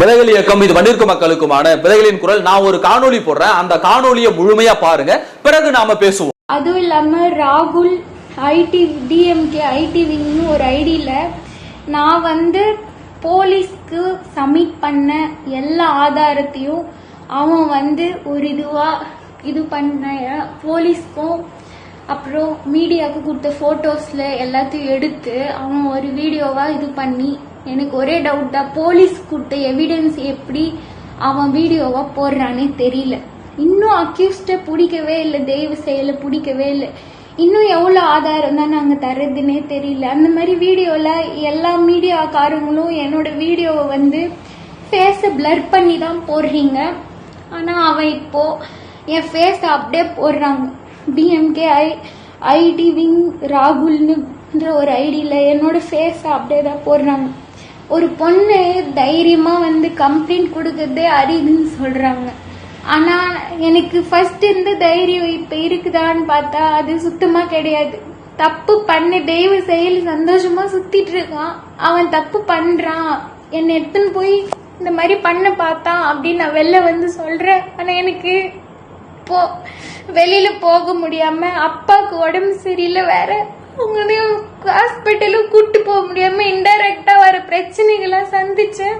விதைகள் இயக்கம் இது வண்டிற்கு மக்களுக்குமான விதைகளின் குரல். நான் ஒரு காணொளி போடுறேன். அந்த காணொலியை முழுமையா பாருங்க. பிறகு நாம பேசுவோம். அதுவும் இல்லாமல் ராகுல் ஐடி டிஎம்கே ஐடி விங்னு ஒரு ஐடியில் நான் வந்து போலீஸ்க்கு சப்மிட் பண்ண எல்லா ஆதாரத்தையும் அவன் வந்து ஒரு இதுவாக இது பண்ண போலீஸ்க்கும் அப்புறம் மீடியாவுக்கு கொடுத்த ஃபோட்டோஸில் எல்லாத்தையும் எடுத்து அவன் ஒரு வீடியோவாக இது பண்ணி எனக்கு ஒரே டவுட் தான் போலீஸ் கொடுத்த எவிடன்ஸ் எப்படி அவன் வீடியோவா போடுறானே தெரியல. இன்னும் அக்யூஸ்ட பிடிக்கவே இல்லை தெய்வ செயலை பிடிக்கவே இல்லை. இன்னும் எவ்வளோ ஆதாரம் தான் நாங்கள் தர்றதுன்னே தெரியல. அந்த மாதிரி வீடியோவில் எல்லா மீடியாக்காரங்களும் என்னோட வீடியோவை வந்து ஃபேஸை பிளர் பண்ணி தான் போடுறீங்க. ஆனால் அவன் இப்போ என் ஃபேஸை அப்படியே போடுறாங்க. டிஎம்கே ஐ ஐடி விங் ராகுல்னுன்ற ஒரு ஐடியில் என்னோட ஃபேஸை அப்படியே தான் போடுறாங்க. ஒரு பொண்ணு தைரியமா வந்து கம்ப்ளைண்ட் கொடுக்கறதே அரிதுன்னு சொல்றாங்க. ஆனா எனக்கு ஃபர்ஸ்ட் இருந்த தைரியம் இப்ப இருக்குதான்னு பார்த்தா அது சுத்தமா கிடையாது. தப்பு பண்ண தெய்வ செயல் சந்தோஷமா சுத்திட்டு இருக்கான். அவன் தப்பு பண்றான். என்னை எடுத்துன்னு போய் இந்த மாதிரி பண்ண பார்த்தான் அப்படின்னு நான் வெளில வந்து சொல்றேன். ஆனா எனக்கு போ வெளியில போக முடியாம அப்பாவுக்கு உடம்பு சரியில்லை வேற. அவங்களையும் ஹாஸ்பிட்டலும் கூட்டு போக முடியாம இன்டைரக்டா வர பிரச்சனைகள்லாம் சந்திச்சேன்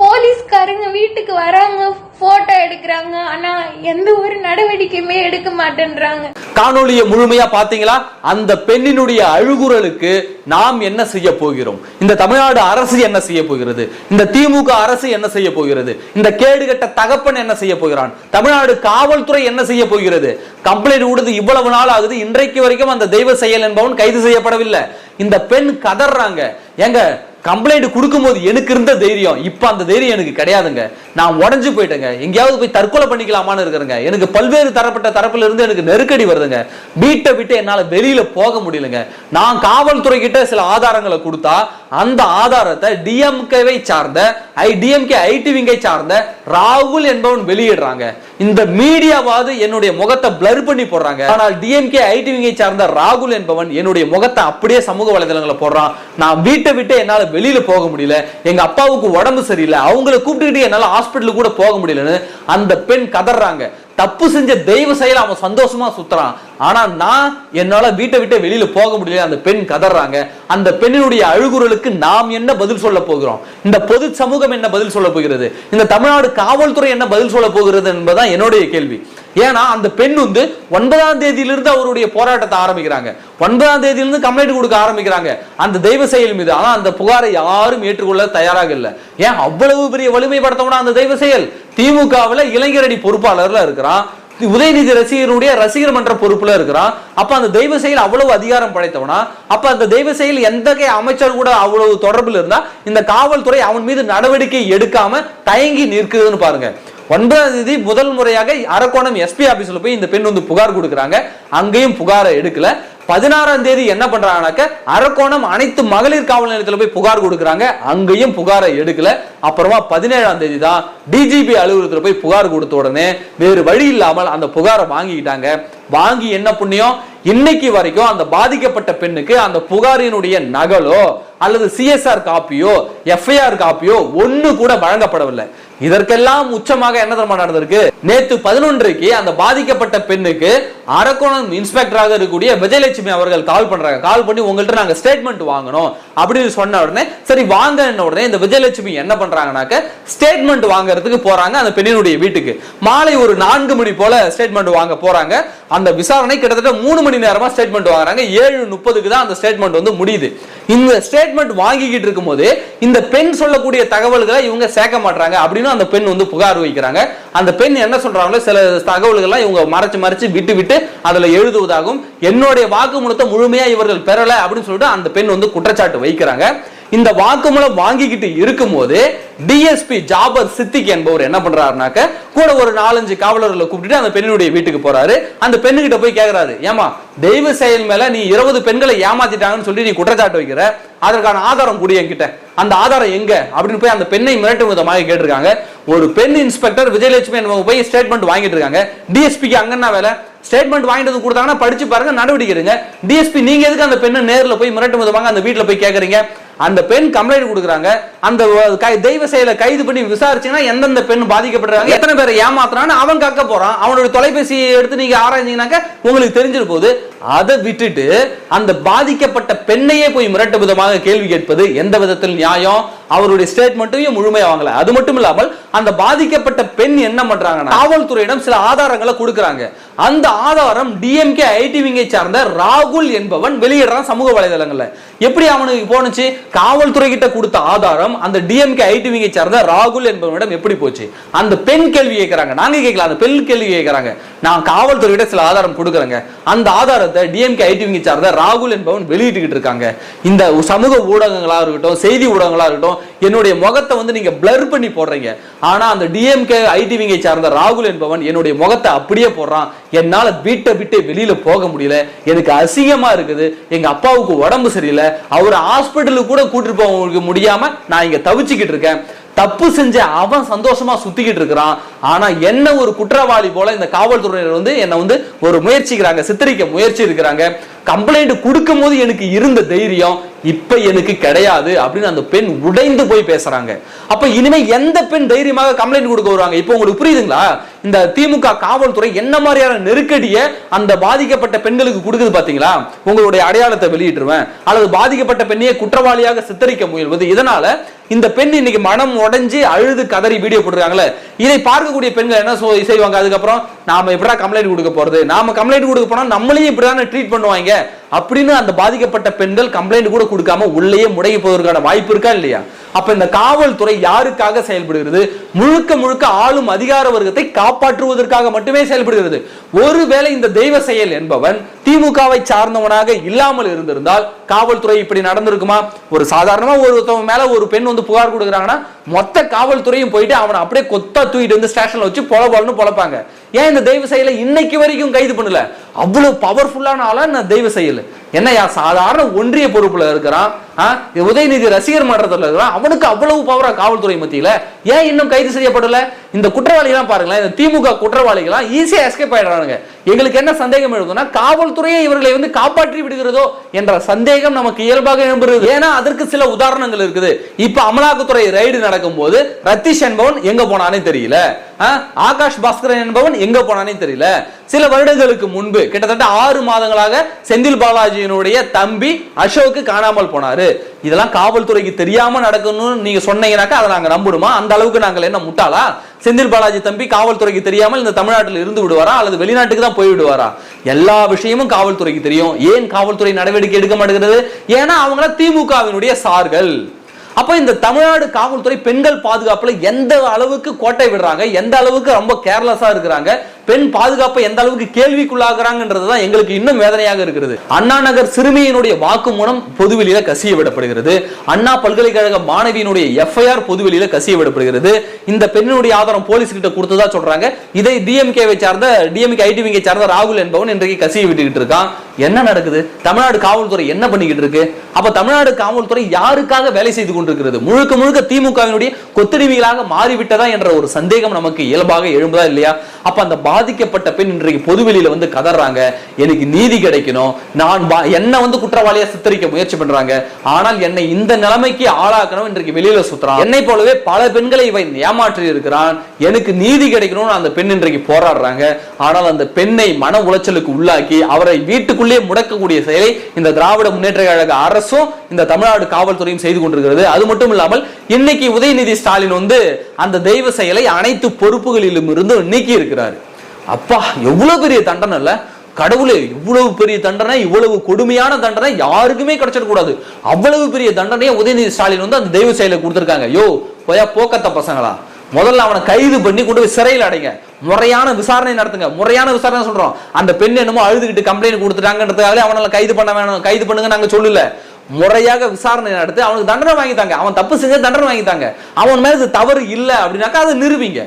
போலீஸ்காரங்க வீட்டுக்கு வராங்க போட்டோ எடுக்கிறாங்க. ஆனா எந்த ஒரு நடவடிக்கையுமே எடுக்க மாட்டேன்றாங்க. காணொளியை முழுமையா பாத்தீங்களா அந்த பெண்ணினுடைய அழுகுரலுக்கு நாம் என்ன செய்ய போகிறோம்? இந்த தமிழ்நாடு அரசு என்ன செய்ய போகிறது? இந்த திமுக அரசு என்ன செய்ய போகிறது? இந்த கேடுகட்ட தகப்பன் என்ன செய்ய போகிறான்? தமிழ்நாடு காவல்துறை என்ன செய்ய போகிறது? கம்ப்ளைண்ட் விடுது இவ்வளவு நாள் ஆகுது இன்றைக்கு வரைக்கும் அந்த தெய்வ செயல் என்பவன் கைது செய்யப்படவில்லை. இந்த பெண் கதறாங்க ஏங்க கம்ப்ளைண்ட் கொடுக்கும்போது எனக்கு இருந்த தைரியம் இப்ப அந்த தைரியம் எனக்கு கிடையாதுங்க. நான் உடஞ்சு போயிட்டேங்க. எங்கேயாவது போய் தற்கொலை பண்ணிக்கலாமான்னு இருக்கிறேங்க. எனக்கு பல்வேறு தரப்பட்ட தரப்புல இருந்து எனக்கு நெருக்கடி வருதுங்க. வீட்டை விட்டு என்னால வெளியில போக முடியலங்க. நான் காவல்துறை கிட்ட சில ஆதாரங்களை கொடுத்தா அந்த ஆதாரத்தை டிஎம்கேவை சார்ந்த ஐ டிஎம்கே ஐடிவிங்கை சார்ந்த ராகுல் என்பவன் வெளியிடுறாங்க. இந்த மீடியாவாவது என்னுடைய முகத்தை பிளர் பண்ணி போடுறாங்க. ஆனால் டிஎம்கே ஐடிவிங்கை சார்ந்த ராகுல் என்பவன் என்னுடைய முகத்தை அப்படியே சமூக வலைதளங்களை போடுறான். நான் வீட்டை விட்டு என்னால் வெளியில போக முடியல. எங்க அப்பாவுக்கு உடம்பு சரியில்லை. அவங்கள கூப்பிட்டுக்கிட்டு என்னால் ஹாஸ்பிட்டலுக்கு கூட போக முடியலன்னு அந்த பெண் கதறாங்க. தப்பு செஞ்ச தெய்வ செயல அவன் சந்தோஷமா சுத்துறான். ஆனா நான் என்னால வீட்டை விட்டு வெளியில போக முடியல அந்த பெண் கதறாங்க. அந்த பெண்ணினுடைய அழுகுறலுக்கு நாம் என்ன பதில் சொல்ல போகிறோம்? இந்த பொது சமூகம் என்ன பதில் சொல்ல போகிறது? இந்த தமிழ்நாடு காவல்துறை என்ன பதில் சொல்ல போகிறது என்பதுதான் என்னுடைய கேள்வி. ஏன்னா அந்த பெண் வந்து ஒன்பதாம் தேதியிலிருந்து அவருடைய போராட்டத்தை ஆரம்பிக்கிறாங்க. ஒன்பதாம் தேதியிலிருந்து கம்ப்ளைண்ட் கொடுக்க ஆரம்பிக்கிறாங்க. அந்த தெய்வ செயல் மீது. ஆனா அந்த புகாரை யாரும் ஏற்றுக்கொள்ள தயாராக இல்லை. ஏன் அவ்வளவு பெரிய வலிமைப்படுத்தவனா அந்த தெய்வ செயல்? திமுகவில் இளைஞரணி பொறுப்பாளர்ல இருக்கிறான். உதயநிதி ரசிகருடைய ரசிகர் மன்ற பொறுப்புல இருக்கிறான். அப்ப அந்த தெய்வ செயல் அவ்வளவு அதிகாரம் படைத்தவனா? அப்ப அந்த தெய்வ செயல் எந்த அமைச்சர் கூட அவ்வளவு தொடர்பில் இருந்தா இந்த காவல்துறை அவன் மீது நடவடிக்கை எடுக்காம தயங்கி நிற்குதுன்னு பாருங்க. ஒன்பதாம் தேதி முதல் முறையாக அரக்கோணம் எஸ்பி ஆபீஸ்ல போய் இந்த பெண் வந்து புகார் கொடுக்குறாங்க. அங்கேயும் புகாரை எடுக்கல. பதினாறாம் தேதி என்ன பண்றாங்கனாக்க அரக்கோணம் அனைத்து மகளிர் காவல் நிலையத்துல போய் புகார் கொடுக்குறாங்க. அங்கேயும் புகாரை எடுக்கல. அப்புறமா பதினேழாம் தேதி தான் டிஜிபி அலுவலகத்துல போய் புகார் கொடுத்த உடனே வேறு வழி இல்லாமல் அந்த புகாரை வாங்கிக்கிட்டாங்க. வாங்கி என்ன புண்ணியம்? இன்னைக்கு வரைக்கும் அந்த பாதிக்கப்பட்ட பெண்ணுக்கு அந்த புகாரினுடைய நகலோ அல்லது சிஎஸ்ஆர் காப்பியோ எஃப்ஐஆர் காப்பியோ ஒன்னு கூட வழங்கப்படவில்லை. இதற்கெல்லாம் உச்சமாக என்ன தரமா நடந்திருக்கு? நேத்து பதினொன்றுக்கு அந்த பாதிக்கப்பட்ட பெண்ணுக்கு அரக்கோணம் இன்ஸ்பெக்டராக இருக்கக்கூடிய விஜயலட்சுமி அவர்கள் கால் பண்றாங்க. கால் பண்ணி உங்கள்கிட்ட நாங்க ஸ்டேட்மெண்ட் வாங்கணும் அப்படின்னு சொன்ன உடனே சரி வாங்க உடனே இந்த விஜயலட்சுமி என்ன பண்றாங்கனாக்க ஸ்டேட்மெண்ட் வாங்குறதுக்கு போறாங்க அந்த பெண்ணினுடைய வீட்டுக்கு. மாலை ஒரு நான்கு மணி போல ஸ்டேட்மெண்ட் வாங்க போறாங்க. அந்த விசாரணை கிட்டத்தட்ட மூணு மணி நேரமா ஸ்டேட்மெண்ட் வாங்குறாங்க. ஏழு முப்பதுக்கு தான் அந்த ஸ்டேட்மெண்ட் வந்து முடியுது. இந்த ஸ்டேட்மெண்ட் வாங்கிக்கிட்டு இருக்கும்போது இந்த பெண் சொல்லக்கூடிய தகவல்களை இவங்க சேர்க்க மாட்டாங்க அப்படின்னு அந்த பெண் வந்து புகார் வைக்கிறாங்க. அந்த பெண் என்ன சொல்றாங்களோ சில தகவல்கள்லாம் இவங்க மறைச்சு மறைச்சு விட்டு விட்டு அதுல எழுதுவதாகவும் என்னுடைய வாக்குமூலத்தை முழுமையா இவர்கள் பெறல அப்படின்னு சொல்லிட்டு அந்த பெண் வந்து குற்றச்சாட்டு வைக்கிறாங்க. இந்த வாக்குமூலம் வாங்கிக்கிட்டு இருக்கும்போது டிஎஸ்பி ஜாபர் சித்திக் என்பவர் என்ன பண்றாருனாக்க கூட ஒரு நாலஞ்சு காவலர்களை கூப்பிட்டு அந்த பெண்ணுடைய வீட்டுக்கு போறாரு. அந்த பெண்ணுகிட்ட போய் கேக்குறாரு ஏமா தெய்வ செயல் மேல நீ இருபது பெண்களை ஏமாத்திட்டாங்கன்னு சொல்லி நீ குற்றச்சாட்டு வைக்கிற? அதற்கான ஆதாரம் கூடிய என்கிட்ட. அந்த ஆதாரம் எங்க? அப்படின்னு போய் அந்த பெண்ணை மிரட்டும் விதமாக கேட்டிருக்காங்க. ஒரு பெண் இன்ஸ்பெக்டர் விஜயலட்சுமி என்பவங்க போய் ஸ்டேட்மெண்ட் வாங்கிட்டு இருக்காங்க. டிஎஸ்பிக்கு அங்கன்னா என்ன வேலை? ஸ்டேட்மெண்ட் வாங்கிட்டு வந்து கொடுத்தாங்கன்னா படிச்சு பாருங்க நடவடிக்கை எடுங்க. டிஎஸ்பி நீங்க எதுக்கு அந்த பெண்ணை நேரில் போய் மிரட்டும் விதமாக அந்த வீட்டில் போய் கேட்குறீங்க அந்த பெண் கம்ப்ளைண்ட் கொடுக்குறாங்க. அந்த கை- தெய்வ செயலை கைது பண்ணி விசாரிச்சீங்கன்னா எந்தெந்த பெண் பாதிக்கப்படுறாங்க எத்தனை பேரை ஏமாத்துறான்னு அவன் கக்க போறான். அவனோட தொலைபேசியை எடுத்து நீங்க ஆராய்ஞ்சீங்கன்னாக்க உங்களுக்கு தெரிஞ்சிரு போது அதை விட்டுட்டு அந்த பாதிக்கப்பட்ட பெண்ணையே போய் மிரட்டு விதமாக கேள்வி கேட்பது எந்த விதத்தில் நியாயம்? அவருடைய ஸ்டேட்மெண்ட்டையும் முழுமையா வாங்கல. அது மட்டும் இல்லாமல் அந்த பாதிக்கப்பட்ட பெண் என்ன பண்றாங்கன்னா காவல்துறையிடம் சில ஆதாரங்களை கொடுக்குறாங்க. அந்த ஆதாரம் டிஎம்கே ஐடிவிங்கை சார்ந்த ராகுல் என்பவன் வெளியிடுறான் சமூக வலைதளங்கள்ல. எப்படி அவனுக்கு போனுச்சு காவல்துறை கிட்ட கொடுத்த ஆதாரம் அந்த டிஎம்கே ஐடி விங்கை சார்ந்த ராகுல் என்பவனிடம் எப்படி போச்சு? அந்த பெண் கேள்வி கேட்கிறாங்க. நாங்க கேட்கல அந்த பெண் கேள்வி கேட்கிறாங்க. நான் காவல்துறையிட சில ஆதாரம் கொடுக்குறேங்க. அந்த ஆதாரத்தை டிஎம்கே ஐடிவிங்க சார்ந்த ராகுல் என்பவன் வெளியிட்டுக்கிட்டு இருக்காங்க. இந்த சமூக ஊடகங்களா இருக்கட்டும் செய்தி ஊடகங்களா இருக்கட்டும் என்னுடைய முகத்தை வந்து நீங்க பிளர் பண்ணி போடுறீங்க. ஆனா அந்த டிஎம்கே ஐடிவிங்கை சார்ந்த ராகுல் என்பவன் என்னுடைய முகத்தை அப்படியே போடுறான். என்னால வீட்டை விட்டு வெளியில போக முடியல. எனக்கு அசிங்கமா இருக்குது. எங்க அப்பாவுக்கு உடம்பு சரியில்லை. அவர் ஹாஸ்பிட்டலுக்கு கூட கூட்டிட்டு போக முடியாம நான் இங்க தவிச்சுக்கிட்டு இருக்கேன். தப்பு செஞ்ச அவன் சந்தோஷமா சுத்திக்கிட்டு இருக்கிறான். ஆனா என்ன ஒரு குற்றவாளி போல இந்த காவல்துறையினர் வந்து என்ன வந்து ஒரு முயற்சிக்கிறாங்க சித்தரிக்க முயற்சி இருக்கிறாங்க. கம்ப்ளைண்ட் கொடுக்கும் போது எனக்கு இருந்த தைரியம் இப்ப எனக்கு கிடையாது அப்படின்னு அந்த பெண் உடைந்து போய் பேசுறாங்க. அப்ப இனிமே எந்த பெண் தைரியமாக கம்ப்ளைண்ட் கொடுக்க வருவாங்க? இப்போ உங்களுக்கு புரியுதுங்களா? இந்த திமுக காவல்துறை என்ன மாதிரியான நெருக்கடியை அந்த பாதிக்கப்பட்ட பெண்களுக்கு கொடுக்குது பாத்தீங்களா? உங்களுடைய அடையாளத்தை வெளியிட்டுருவேன். அல்லது பாதிக்கப்பட்ட பெண்ணையே குற்றவாளியாக சித்தரிக்க முயல்வது. இதனால இந்த பெண் இன்னைக்கு மனம் உடைஞ்சு அழுது கதறி வீடியோ போட்டுருக்காங்களே. இதை பார்க்கக்கூடிய பெண்கள் என்ன செய்வாங்க? அதுக்கப்புறம் நாம எப்படா கம்ப்ளைண்ட் கொடுக்க போறது? நாம கம்ப்ளைண்ட் கொடுக்க போனா நம்மளையும் இப்படிதானே ட்ரீட் பண்ணுவாங்க. அப்படின்னு அந்த பாதிக்கப்பட்ட பெண்கள் கம்ப்ளைண்ட் கூட கொடுக்காம உள்ளேயே முடங்கி போவதற்கான வாய்ப்பு இருக்கா இல்லையா? அப்ப இந்த காவல்துறை யாருக்காக செயல்படுகிறது? முழுக்க முழுக்க ஆளும் அதிகார வர்க்கத்தை காப்பாற்றுவதற்காக மட்டுமே செயல்படுகிறது. ஒருவேளை இந்த தெய்வ செயல் என்பவன் திமுகவை சார்ந்தவனாக இல்லாமல் இருந்திருந்தால் காவல்துறை இப்படி நடந்திருக்குமா? ஒரு சாதாரணமா ஒருத்தவங்க மேல ஒரு பெண் வந்து புகார் கொடுக்குறாங்கன்னா மொத்த காவல்துறையும் போயிட்டு அவனை அப்படியே கொத்தா தூக்கிட்டு வந்து ஸ்டேஷன்ல வச்சு பொல பொலன்னு பொழப்பாங்க ஏன் இந்த தெய்வ செயலை இன்னைக்கு வரைக்கும் கைது பண்ணல? அவ்வளவு பவர்ஃபுல்லான ஆளா நான் தெய்வ செயல். என்னையா சாதாரண ஒன்றிய பொறுப்புல இருக்கிறான் உதயநிதி ரசிகர் மன்றத்தில் இருக்கிறான் அவனுக்கு அவ்வளவு பவரா காவல்துறை மத்தியில. ஏன் இன்னும் கைது செய்யப்படல? இந்த குற்றவாளிகளாம் பாருங்களேன் இந்த திமுக குற்றவாளிகளாம் ஈஸியா எஸ்கேப் ஆயிடுறானுங்க. எங்களுக்கு என்ன சந்தேகம் எழுதுனா காவல்துறையை இவர்களை வந்து காப்பாற்றி விடுகிறதோ என்ற சந்தேகம் நமக்கு இயல்பாக எழும்புகிறது. ஏன்னா அதற்கு சில உதாரணங்கள் இருக்குது. இப்ப அமலாக்கத்துறை ரைடு நடக்கும் போது ரத்தீஷ் என்பவன் எங்க போனானே தெரியல. ஆகாஷ் பாஸ்கரன் என்பவன் எங்க போனானே தெரியல. சில வருடங்களுக்கு முன்பு கிட்டத்தட்ட ஆறு மாதங்களாக செந்தில் பாலாஜியினுடைய தம்பி அசோக்கு காணாமல் போனாரு. இதெல்லாம் காவல்துறைக்கு தெரியாம நடக்கணும்னு நீங்க சொன்னீங்கன்னாக்கா அதை நாங்க நம்பணுமா அந்த அளவுக்கு நாங்கள் என்ன முட்டாளா? செந்தில் பாலாஜி தம்பி காவல்துறைக்கு தெரியாமல் இந்த தமிழ்நாட்டில் இருந்து விடுவாரா? அல்லது வெளிநாட்டுக்கு தான் போய் விடுவாரா? எல்லா விஷயமும் காவல்துறைக்கு தெரியும். ஏன் காவல்துறை நடவடிக்கை எடுக்க மாட்டேங்கிறது? ஏன்னா அவங்கள திமுகவினுடைய சார்கள். அப்போ இந்த தமிழ்நாடு காவல்துறை பெண்கள் பாதுகாப்புல எந்த அளவுக்கு கோட்டை விடுறாங்க? எந்த அளவுக்கு ரொம்ப கேர்லெஸ்ஸா இருக்கிறாங்க? பெண் பாதுகாப்பை எந்த அளவுக்கு கேள்விக்குள்ளாகிறாங்கன்றது தான் எங்களுக்கு இன்னும் வேதனையாக இருக்கிறது. அண்ணா நகர் சிறுமியினுடைய வாக்குமூலம் பொதுவெளியில கசிய விடப்படுகிறது. அண்ணா பல்கலைக்கழக மாணவியினுடைய எஃப்ஐஆர் பொதுவெளியில கசிய விடப்படுகிறது. இந்த பெண்ணினுடைய ஆதாரம் போலீஸ் கிட்ட கொடுத்ததா சொல்றாங்க. இதை டிஎம்கேவை சார்ந்த டிஎம்கே ஐடிவிங்கை சார்ந்த ராகுல் என்பவன் இன்றைக்கு கசிய விட்டுக்கிட்டு இருக்கான். என்ன நடக்குது? தமிழ்நாடு காவல்துறை என்ன பண்ணிக்கிட்டு இருக்கு? அப்ப தமிழ்நாடு காவல்துறை யாருக்காக வேலை செய்து கொண்டிருக்கிறது? முழுக்க முழுக்க திமுகவினுடைய கொத்தடிமைகளாக மாறிவிட்டதா என்ற ஒரு சந்தேகம் நமக்கு இயல்பாக எழும்புதா இல்லையா? அப்ப அந்த பாதிக்கப்பட்ட பெண் இன்றைக்கு பொதுவெளியில வந்து கதறாங்க. எனக்கு நீதி கிடைக்கணும். நான் என்ன வந்து குற்றவாளியா சித்தரிக்க முயற்சி பண்றாங்க. ஆனால் என்னை இந்த நிலைமைக்கு ஆளாக்கணும் இன்றைக்கு வெளியில சுத்துறான். என்னை போலவே பல பெண்களை இவன் ஏமாற்றி இருக்கிறான். எனக்கு நீதி கிடைக்கணும்னு அந்த பெண் இன்றைக்கு போராடுறாங்க. ஆனால் அந்த பெண்ணை மன உளைச்சலுக்கு உள்ளாக்கி அவரை வீட்டுக்குள்ளே முடக்கக்கூடிய செயலை இந்த திராவிட முன்னேற்ற கழக அரசும் இந்த தமிழ்நாடு காவல்துறையும் செய்து கொண்டிருக்கிறது. அது மட்டும் இல்லாமல் இன்னைக்கு உதயநிதி ஸ்டாலின் வந்து அந்த தெய்வ செயலை அனைத்து பொறுப்புகளிலும் இருந்து நீக்கி இருக்கிறார் அப்பா எவ்வளவு பெரிய தண்டனை இல்ல? கடவுளே இவ்வளவு பெரிய தண்டனை இவ்வளவு கொடுமையான தண்டனை யாருக்குமே கிடைச்சிட கூடாது. அவ்வளவு பெரிய தண்டனையை உதயநிதி ஸ்டாலின் வந்து அந்த தெய்வ செயலை கொடுத்துருக்காங்க. யோ போயா போக்கத்த பசங்களா? முதல்ல அவனை கைது பண்ணி கொண்டு போய் சிறையில் அடைங்க. முறையான விசாரணை நடத்துங்க. முறையான விசாரணை சொல்றோம். அந்த பெண் என்னமோ அழுதுகிட்டு கம்ப்ளைண்ட் கொடுத்துட்டாங்கன்றதுக்காக அவனால கைது பண்ண வேணும் கைது பண்ணுங்க நாங்க சொல்லல. முறையாக விசாரணை நடத்தி அவனுக்கு தண்டனை வாங்கித்தாங்க. அவன் தப்பு செஞ்ச தண்டனை வாங்கித்தாங்க. அவன் மேல தவறு இல்லை அப்படின்னாக்கா அதை நிரூபிங்க.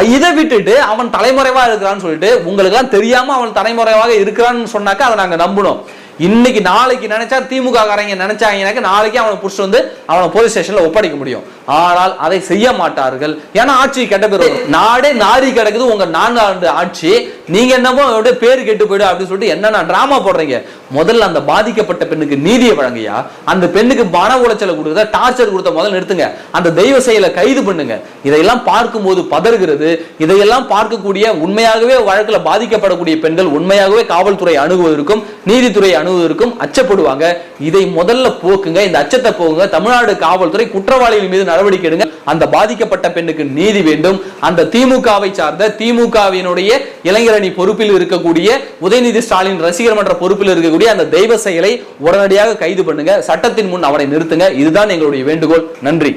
இதை விட்டுட்டு அவன் தலைமறைவா இருக்கிறான்னு சொல்லிட்டு உங்களுக்கு தெரியாம அவன் தலைமறைவாக இருக்கிறான்னு சொன்னாக்கா அதை நாங்க நம்பணும் இன்னைக்கு நாளைக்கு நினைச்சா திமுக காரங்க நினைச்சாங்கனாக்க நாளைக்கு அவனை புடிச்சிட்டு வந்து அவனை போலீஸ் ஸ்டேஷன்ல ஒப்படைக்க முடியும். ஆனால் அதை செய்ய மாட்டார்கள். ஏன்னா ஆட்சி கெட்ட பேர் நாடே நாரி கிடக்குது உங்க நான்காண்டு ஆட்சி. நீங்க என்னமோ அவருடைய பேர் கெட்டு போயிடும் அப்படின்னு சொல்லிட்டு என்னென்ன டிராமா போடுறீங்க? முதல்ல அந்த பாதிக்கப்பட்ட பெண்ணுக்கு நீதியை வழங்கையா? அந்த பெண்ணுக்கு மன உளைச்சலை கொடுக்குறத? டார்ச்சர் கொடுத்த முதல்ல நிறுத்துங்க. அந்த தெய்வ செயலை கைது பண்ணுங்க. இதையெல்லாம் பார்க்கும்போது பதறுகிறது. இதையெல்லாம் பார்க்கக்கூடிய உண்மையாகவே வழக்கில் பாதிக்கப்படக்கூடிய பெண்கள் உண்மையாகவே காவல்துறை அணுகுவதற்கும் நீதித்துறை அணுவதற்கும் அச்சப்படுவாங்க. இதை முதல்ல போக்குங்க. இந்த அச்சத்தை போகுங்க தமிழ்நாடு காவல்துறை குற்றவாளிகள் மீது நடவடிக்கை எடுங்க. அந்த பாதிக்கப்பட்ட பெண்ணுக்கு நீதி வேண்டும். அந்த திமுகவை சார்ந்த திமுகவினுடைய இளைஞரணி பொறுப்பில் இருக்கக்கூடிய உதயநிதி ஸ்டாலின் ரசிகர் மன்ற பொறுப்பில் இருக்கக்கூடிய அந்த தெய்வ செயலை உடனடியாக கைது பண்ணுங்க. சட்டத்தின் முன் அவரை நிறுத்துங்க. இதுதான் எங்களுடைய வேண்டுகோள். நன்றி.